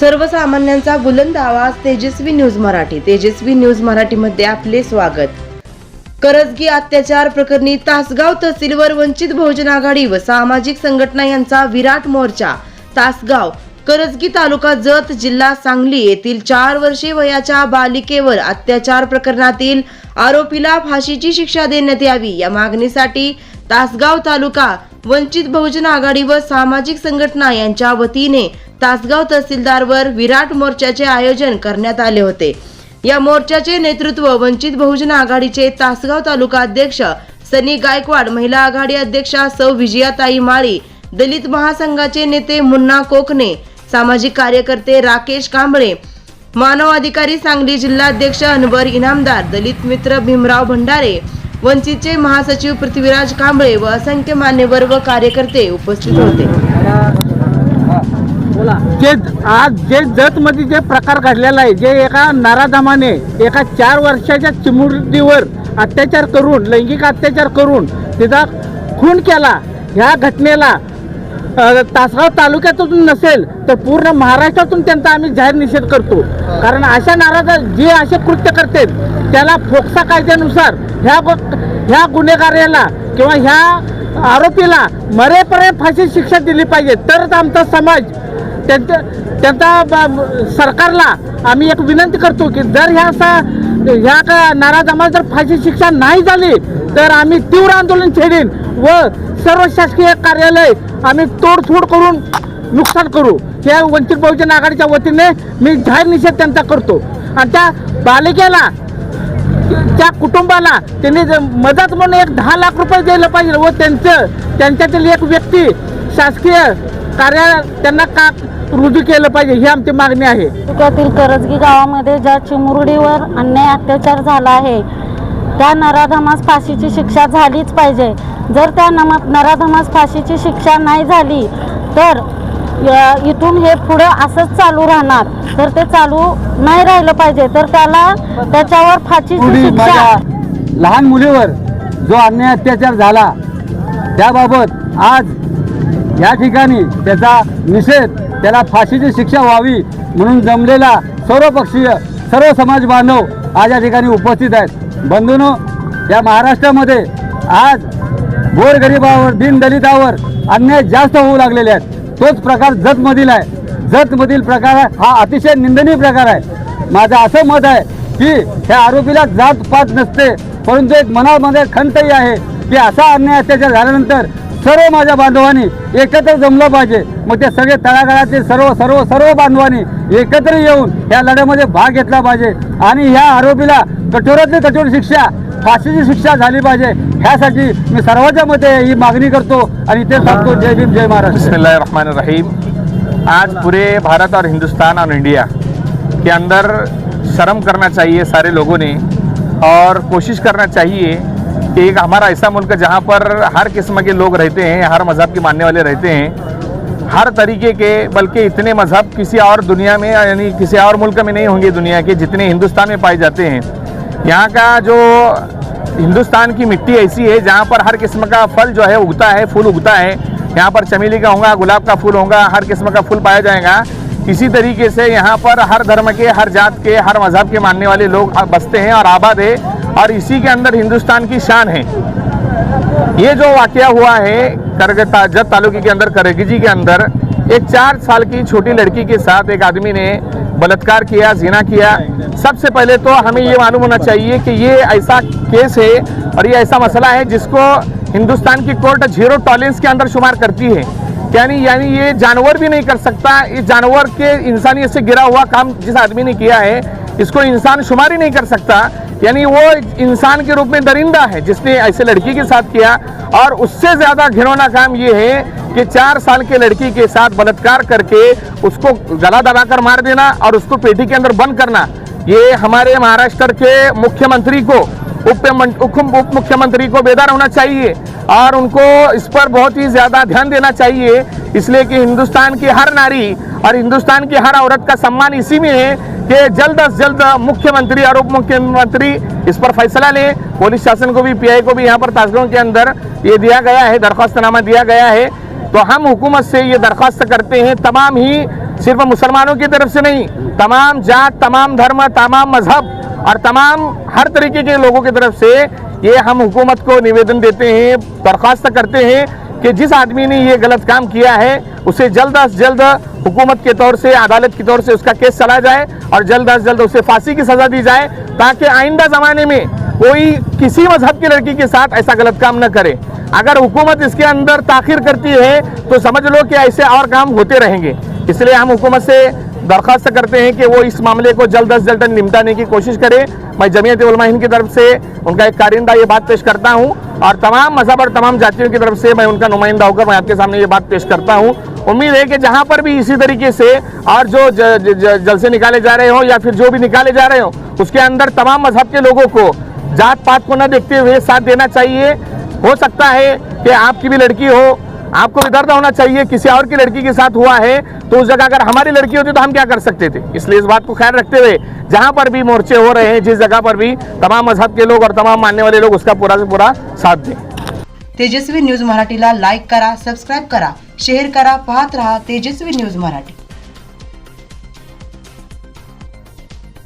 सर्वसामान्यांचा बुलंद आवाज तेजस्वी न्यूज मराठी तेजस्वी न्यूज मराठीमध्ये आपले स्वागत. करजगी अत्याचार प्रकरणी तासगाव तहसीलवर वंचित बहुजन आघाडी व सामाजिक संघटना यांचा विराट मोर्चा. तासगाव करजगी तालुका जत जिल्हा सांगली येथील चार वर्षे वयाच्या बालिकेवर अत्याचार प्रकरणातील आरोपीला फाशीची शिक्षा देण्यात यावी या मागणीसाठी तासगाव तालुका वंचित बहुजन आघाडी व सामाजिक संघटना यांच्या वतीने तासगाव तहसीलदारवर विराट मोर्चाचे आयोजन करण्यात आले होते. या मोर्चाचे नेतृत्व वंचित बहुजन आघाडीचे तासगाव तालुका अध्यक्ष सनी गायकवाड महिला आघाडी अध्यक्षा सौ विजयाताई माळी दलित महासंघाचे नेते मुन्ना कोकणे सामाजिक कार्यकर्ते राकेश कांबळे मानवाधिकारी सांगली जिल्हाध्यक्ष अनवर इनामदार दलित मित्र भीमराव भंडारे वंचितचे महासचिव पृथ्वीराज कांबळे व असंख्य मान्यवर व कार्यकर्ते उपस्थित होते. जे आज जे जतमध्ये जे प्रकार घडलेला आहे जे एका नाराधामाने एका चार वर्षाच्या चिमुरडीवर अत्याचार करून लैंगिक अत्याचार करून तिचा खून केला ह्या घटनेला तासगाव तालुक्यातून नसेल तर पूर्ण महाराष्ट्रातून त्यांचा आम्ही जाहीर निषेध करतो. कारण अशा नाराज जे असे कृत्य करतात त्याला फोक्सा कायद्यानुसार ह्या गो- ह्या गुन्हेगाराला किंवा ह्या आरोपीला मरेपर्यंत फाशी शिक्षा दिली पाहिजे. तरच आमचा समाज त्यांच्या त्यांचा सरकारला आम्ही एक विनंती करतो की जर ह्या असा ह्या का नाराज जर फाशी शिक्षा नाही झाली तर आम्ही तीव्र आंदोलन छेडीन व सर्व शासकीय कार्यालय आम्ही तोडफोड करून नुकसान करू. या वंचित बहुजन आघाडीच्या वतीने मी जाहीर निषेध त्यांचा करतो. आणि त्या बालिकेला त्या कुटुंबाला त्यांनी मदत म्हणून एक दहा लाख रुपये द्यायला पाहिजे व त्यांचं त्यांच्यातील एक व्यक्ती शासकीय कार्या त्यांना का रुजू केलं पाहिजे ही आमची मागणी आहे. तालुक्यातील करजगी गावामध्ये ज्या चिमुरडीवर अन्याय अत्याचार झाला आहे त्या नराधमास फाशीची शिक्षा झालीच पाहिजे. जर त्या नम नराधमास फाशीची शिक्षा नाही झाली तर इथून हे पुढं असंच चालू राहणार. तर ते चालू नाही राहिलं पाहिजे तर त्याला त्याच्यावर फाशीची शिक्षा. लहान मुलीवर जो अन्याय अत्याचार झाला त्याबाबत आज या ठिकाणी त्याचा निषेध त्याला फाशीची शिक्षा व्हावी म्हणून जमलेला सर्वपक्षीय सर्व समाज बांधव आज या ठिकाणी उपस्थित आहेत. बंधूनो या महाराष्ट्रामध्ये आज गोरगरिबावर दीनदलितावर अन्याय जास्त होऊ लागलेले आहेत. तोच प्रकार जतमधील आहे. जतमधील प्रकार हा अतिशय निंदनीय प्रकार आहे. माझं असं मत आहे की ह्या आरोपीला जात पात नसते परंतु एक मनामध्ये खंतही आहे की असा अन्याय अत्याचार झाल्यानंतर सर्व माझ्या बांधवांनी एकत्र जमलं पाहिजे. मग ते सगळे तळागाळातले सर्व सर्व सर्व बांधवांनी एकत्र येऊन या लढ्यामध्ये भाग घेतला पाहिजे. आणि ह्या आरोपीला कठोरातली कठोर शिक्षा फाशीची शिक्षा झाली पाहिजे. ह्यासाठी मी सर्वांच्या मते ही मागणी करतो आणि ते सांगतो जय भीम जय महाराष्ट्र. रहीम आज पूरे भारत और हिंदुस्तान और इंडिया के अंदर शर्म करना चाहिए सारे लोगों ने और कोशिश करना चाहिए एक हमारा ऐसा मुल्क है जहाँ पर हर किस्म के लोग रहते हैं, हर मज़हब के मानने वाले रहते हैं। हर तरीके के, बल्कि इतने मज़हब किसी और दुनिया में, यानी किसी और मुल्क में नहीं होंगे दुनिया के, जितने हिंदुस्तान में पाए जाते हैं। यहाँ का जो हिंदुस्तान की मिट्टी ऐसी है, जहाँ पर हर किस्म का फल जो है उगता है, फूल उगता है। यहाँ पर चमेली का होगा, गुलाब का फूल होगा, हर किस्म का फूल पाया जाएगा। इसी तरीके से यहाँ पर हर धर्म के, हर जात के, हर मज़हब के मानने वाले लोग बसते हैं और आबाद है। और इसी के अंदर हिंदुस्तान की शान है। ये जो वाकया हुआ है, करगता जत तालुके के अंदर करगजी के अंदर, एक चार साल की छोटी लड़की के साथ एक आदमी ने बलात्कार किया, जिना किया। सबसे पहले तो हमें ये मालूम होना चाहिए कि ये ऐसा केस है और ये ऐसा मसला है जिसको हिंदुस्तान की कोर्ट ज़ीरो टॉलरेंस के अंदर शुमार करती है। यानी यानी ये जानवर भी नहीं कर सकता। इस जानवर के इंसानियत से गिरा हुआ काम जिस आदमी ने किया है इसको इंसान शुमार ही नहीं कर सकता। यानी वो इंसान के रूप में दरिंदा है, जिसने ऐसे लड़की के साथ किया। और उससे ज़्यादा घिनौना काम ये है कि चार साल के लड़की के साथ बलात्कार करके उसको गला दबाकर मार देना और उसको पेटी के अंदर बंद करना। ये हमारे महाराष्ट्र के मुख्यमंत्री को उप उप उप मुख्यमंत्री को बेदार होना चाहिए। और उनको इस पर बहुत ही ज़्यादा ध्यान देना चाहिए, इसलिए कि हिंदुस्तान की हर नारी और हिंदुस्तान की हर औरत का सम्मान इसी में है कि जल्द अज जल्द मुख्यमंत्री और उप मुख्यमंत्री इस पर फैसला लें। पुलिस शासन को भी, पीआई को भी यहाँ पर ताजगांव के अंदर ये दिया गया है दरख्वास्तनामा दिया गया है। तो हम हुकूमत से ये दरख्वास्त करते हैं, तमाम ही सिर्फ़ मुसलमानों की तरफ़ से नहीं, तमाम जात, तमाम धर्म, तमाम मज़हब और तमाम हर तरीके के लोगों की तरफ़ से ये हम हुकूमत को निवेदन देते हैं दरख्वास्त करते हैं कि जिस आदमी ने ये गलत काम किया है, उसे जल्द अज जल्द हुकूमत के तौर से, अदालत की तौर से उसका केस चला जाए और जल्द अज जल्द उसे फांसी की सजा दी जाए, ताकि आइंदा जमाने में कोई किसी मज़हब की लड़की के साथ ऐसा गलत काम न करे। अगर हुकूमत इसके अंदर ताखिर करती है तो समझ लो कि ऐसे और काम होते रहेंगे। इसलिए हम हुकूमत से दरख्वास्त करते हैं कि वो इस मामले को जल्द अज जल्द निपटाने की कोशिश करे। मैं जमीयत उलमा हिंद की तरफ़ से उनका एक कारिंदा ये बात पेश करता हूँ और तमाम मज़हब और तमाम जातियों की तरफ़ से मैं उनका नुमाइंदा होकर मैं आपके सामने ये बात पेश करता हूँ। उम्मीद है कि जहाँ पर भी इसी तरीके से और जो ज- ज- ज- जलसे निकाले जा रहे हो या फिर जो भी निकाले जा रहे हो, उसके अंदर तमाम मज़हब के लोगों को जात पात को न देखते हुए साथ देना चाहिए। हो सकता है कि आपकी भी लड़की हो आपको दर्द होना चाहिए, किसी और की लड़की के साथ हुआ है तो उस जगह अगर हमारी लड़की होती तो हम क्या कर सकते थे? इसलिए इस बात को ख्याल रखते हुए, जहाँ पर भी मोर्चे हो रहे हैं, जिस जगह पर भी तमाम मज़हब के लोग और तमाम मानने वाले लोग उसका पूरा से पूरा साथ दें। तेजस्वी न्यूज़ मराठीला लाइक करा, सब्सक्राइब करा, शेयर करा, पाहत रहा तेजस्वी न्यूज़ मराठी।